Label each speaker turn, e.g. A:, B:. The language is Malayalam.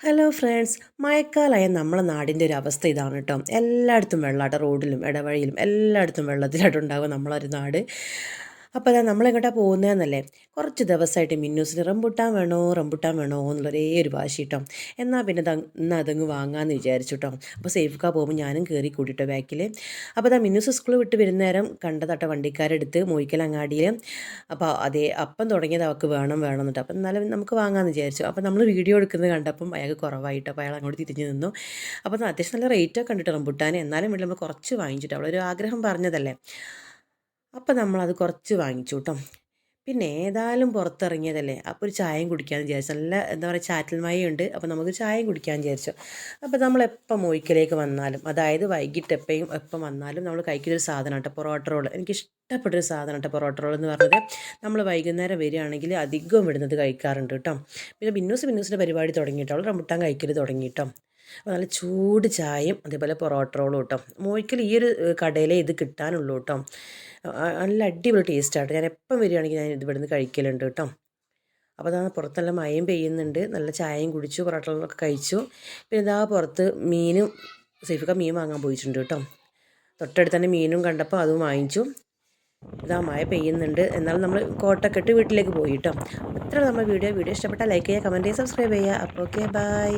A: ഹലോ ഫ്രണ്ട്സ് മഴക്കാലമായ നമ്മളെ നാടിന്റെ ഒരു അവസ്ഥ ഇതാണ് കേട്ടോ. എല്ലായിടത്തും വെള്ളമാട്ടോ റോഡിലും ഇടവഴിയിലും എല്ലായിടത്തും വെള്ളത്തിലായിട്ടുണ്ടാകും നമ്മളൊരു നാട്. അപ്പോൾ അതാ നമ്മളെങ്ങോട്ടാണ് പോകുന്നതെന്നല്ലേ കുറച്ച് ദിവസമായിട്ട് മിന്നൂസിന് റംബുട്ടാൻ വേണോ റംബുട്ടാൻ വേണോ എന്നുള്ളൊരേ ഒരു വാശി കേട്ടോ എന്നാൽ പിന്നെ ഇന്ന് അതങ്ങ് വാങ്ങാമെന്ന് വിചാരിച്ചു കേട്ടോ അപ്പോൾ സേഫ് കാ പോകുമ്പോൾ ഞാനും കയറി കൂട്ടിട്ടോ ബാക്കിൽ അപ്പോൾ അതാ മിന്നൂസ് സ്കൂൾ വിട്ട് വരുന്ന നേരം കണ്ടതട്ട വണ്ടിക്കാരെടുത്ത് മോയിക്കൽ അങ്ങാടിയിൽ അപ്പോൾ അതേ അപ്പം തുടങ്ങിയത് അവൾക്ക് വേണം വേണം എന്നിട്ട്. അപ്പോൾ എന്നാലും നമുക്ക് വാങ്ങാമെന്ന് വിചാരിച്ചു. അപ്പോൾ നമ്മൾ വീഡിയോ എടുക്കുന്നത് കണ്ടപ്പം അയാൾക്ക് കുറവായിട്ട്. അപ്പോൾ അയാൾ അങ്ങോട്ട് തിരിഞ്ഞ് നിന്നു. അപ്പോൾ അത്യാവശ്യം നല്ല റേറ്റൊക്കെ കണ്ടിട്ട് റംബുട്ടാൻ എന്നാലും വീട്ടിൽ നമ്മൾ കുറച്ച് വാങ്ങിച്ചിട്ട് അവളൊരു ആഗ്രഹം പറഞ്ഞതല്ലേ. അപ്പോൾ നമ്മളത് കുറച്ച് വാങ്ങിച്ചു കേട്ടോ പിന്നെ ഏതായാലും പുറത്തിറങ്ങിയതല്ലേ? അപ്പോൾ ഒരു ചായയും കുടിക്കാമെന്ന് വിചാരിച്ചു. നല്ല എന്താ പറയുക ചാറ്റൽ മയുണ്ട് അപ്പോൾ നമുക്ക് ചായയും കുടിക്കാമെന്ന് വിചാരിച്ചു. അപ്പോൾ നമ്മൾ എപ്പം മോയിക്കലേക്ക് വന്നാലും അതായത് വൈകിട്ട് എപ്പോഴും എപ്പം വന്നാലും നമ്മൾ കഴിക്കുന്നൊരു സാധനം കേട്ടോ പൊറോട്ട റോൾ എനിക്ക് ഇഷ്ടപ്പെട്ടൊരു സാധനം കേട്ടോ പൊറോട്ട റോൾ എന്ന് പറഞ്ഞത്. നമ്മൾ വൈകുന്നേരം വരികയാണെങ്കിൽ അധികവും വിടുന്നത് കഴിക്കാറുണ്ട് കേട്ടോ പിന്നെ ബിന്നൂസ് ബിന്നൂസിന്റെ പരിപാടി തുടങ്ങിയിട്ടോ റംബുട്ടാൻ കഴിക്കൽ തുടങ്ങി കേട്ടോ അപ്പോൾ നല്ല ചൂട് ചായയും അതേപോലെ പൊറോട്ട റോളും കേട്ടോ. മോയ്ക്കൽ ഈ ഒരു കടയിലേ ഇത് കിട്ടാനുള്ളൂ കേട്ടോ. നല്ല അടിപൊളി ടേസ്റ്റാട്ടോ ഞാൻ എപ്പം വരികയാണെങ്കിൽ ഞാൻ ഇത് ഇവിടുന്ന് കഴിക്കലുണ്ട് കേട്ടോ. അപ്പോൾ അതാ പുറത്തെല്ലാം മയം പെയ്യുന്നുണ്ട്. നല്ല ചായയും കുടിച്ചു പൊറോട്ടകളൊക്കെ കഴിച്ചു. പിന്നെ ഇതാ പുറത്ത് മീനും സൈഫിക്ക മീൻ വാങ്ങാൻ പോയിട്ടുണ്ട് കേട്ടോ. തൊട്ടടുത്ത് തന്നെ മീനും കണ്ടപ്പോൾ അതും വാങ്ങിച്ചു. ഇതാ മഴ പെയ്യുന്നുണ്ട്. എന്നാലും നമ്മൾ കോട്ടൊക്കെ ഇട്ട് വീട്ടിലേക്ക് പോയി കേട്ടോ. ഇത്ര നമ്മൾ വീഡിയോ. വീഡിയോ ഇഷ്ടപ്പെട്ടാൽ ലൈക്ക് ചെയ്യുക കമന്റ് ചെയ്യുക സബ്സ്ക്രൈബ് ചെയ്യുക. അപ്പോൾ ഓക്കെ ബൈ